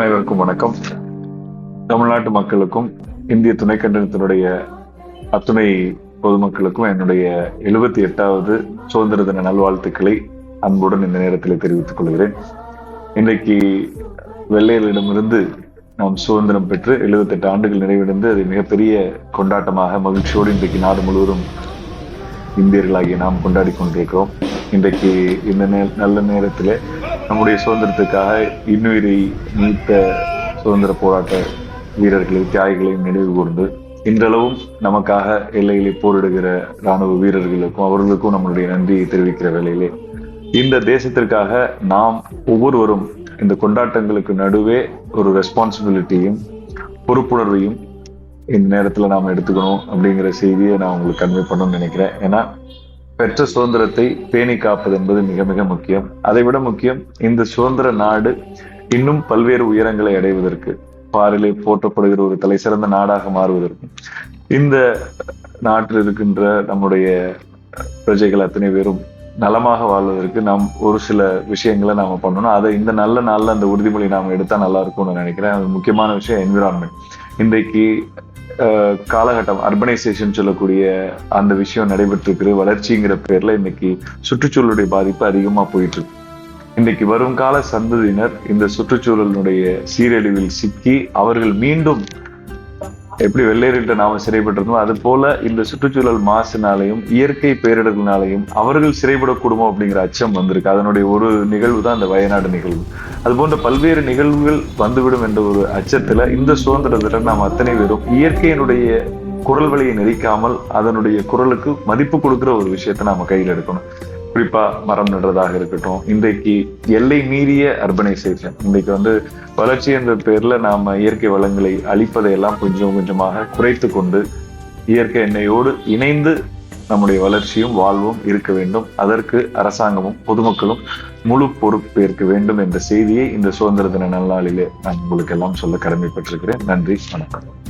அனைவருக்கும் வணக்கம். தமிழ்நாட்டு மக்களுக்கும் இந்திய துணைக்கண்டத்தினுடைய அத்துணை பொதுமக்களுக்கும் என்னுடைய எழுபத்தி எட்டாவது சுதந்திர தின நல்வாழ்த்துக்களை அன்புடன் இந்த நேரத்தில் தெரிவித்துக் கொள்கிறேன். இன்றைக்கு வெள்ளையர்களிடமிருந்து நாம் சுதந்திரம் பெற்று 78 ஆண்டுகள் நிறைவடைந்து அது மிகப்பெரிய கொண்டாட்டமாக மகிழ்ச்சியோடு இன்றைக்கு நாடு முழுவதும் இந்தியர்களாகிய நாம் கொண்டாடி கொண்டிருக்கிறோம். இன்றைக்கு இந்த நே- நல்ல நேரத்தில் நம்முடைய சுதந்திரத்துக்காக இன்னுயிரை நீத்த சுதந்திர போராட்ட வீரர்களை தியாகிகளையும் நினைவு கூர்ந்து இன்றளவும் நமக்காக எல்லையிலே போரிடுகிற ராணுவ வீரர்களுக்கும் அவர்களுக்கும் நம்மளுடைய நன்றியை தெரிவிக்கிற வேளையிலே இந்த தேசத்திற்காக நாம் ஒவ்வொருவரும் இந்த கொண்டாட்டங்களுக்கு நடுவே ஒரு ரெஸ்பான்சிபிலிட்டியும் பொறுப்புணர்வையும் இந்த நேரத்தில் நாம் எடுத்துக்கணும் அப்படிங்கிற செய்தியை நான் உங்களுக்கு கன்வே பண்ணணும்னு நினைக்கிறேன். ஏன்னா பெற்ற சுதந்திரத்தை பேணி காப்பது என்பது மிக மிக முக்கியம். அதைவிட முக்கியம் இந்த சுதந்திர நாடு இன்னும் பல்வேறு உயரங்களை அடைவதற்கு பாரிலே போற்றப்படுகிற ஒரு தலை சிறந்த நாடாக மாறுவதற்கும் இந்த நாட்டில் இருக்கின்ற நம்முடைய பிரஜைகள் அத்தனை பேரும் நலமாக வாழ்வதற்கு நாம் ஒரு சில விஷயங்களை நாம பண்ணணும். அதை இந்த நல்ல நாளில் அந்த உறுதிமொழி நாம் எடுத்தா நல்லா இருக்கும்னு நினைக்கிறேன். அது முக்கியமான விஷயம் என்விரான்மெண்ட் இன்றைக்கு காலகட்டம் அர்பனைசேஷன் சொல்லக்கூடிய அந்த விஷயம் நடைபெற்று இருக்கு வளர்ச்சிங்கிற பேர்ல இன்னைக்கு சுற்றுச்சூழலுடைய பாதிப்பு அதிகமா போயிட்டு இருக்கு இன்னைக்கு வருங்கால சந்ததியினர் இந்த சுற்றுச்சூழலினுடைய சீரழிவில் சிக்கி அவர்கள் மீண்டும் எப்படி வெள்ளையர்கிட்ட நாம சிறைப்பட்டிருந்தோம் அது போல இந்த சுற்றுச்சூழல் மாசினாலையும் இயற்கை பேரிடர்களாலையும் அவர்கள் சிறைப்படக்கூடுமோ அப்படிங்கிற அச்சம் வந்திருக்கு. அதனுடைய ஒரு நிகழ்வு தான் இந்த வயநாடு நிகழ்வு. அது போன்ற பல்வேறு நிகழ்வுகள் வந்துவிடும் என்ற ஒரு அச்சத்துல இந்த சுதந்திர தினம் நாம் அத்தனை பேரும் இயற்கையினுடைய குரல் வழியை நெறிக்காமல் அதனுடைய குரலுக்கு மதிப்பு கொடுக்குற ஒரு விஷயத்தை நாம கையில் எடுக்கணும். குறிப்பா மரம் நடுறதாக இருக்கட்டும் இன்றைக்கு எல்லை மீறிய அர்பனைசேஷன் இன்றைக்கு வந்து வளர்ச்சி என்ற பேர்ல நாம இயற்கை வளங்களை அழிப்பதை எல்லாம் கொஞ்சம் கொஞ்சமாக குறைத்து கொண்டு இயற்கை எண்ணெயோடு இணைந்து நம்முடைய வளர்ச்சியும் வாழ்வும் இருக்க வேண்டும். அதற்கு அரசாங்கமும் பொதுமக்களும் முழு பொறுப்பேற்க வேண்டும் என்ற செய்தியை இந்த சுதந்திர தின நல்லாளிலே நான் உங்களுக்கு எல்லாம் சொல்ல கடமைப்பட்டிருக்கிறேன். நன்றி வணக்கம்.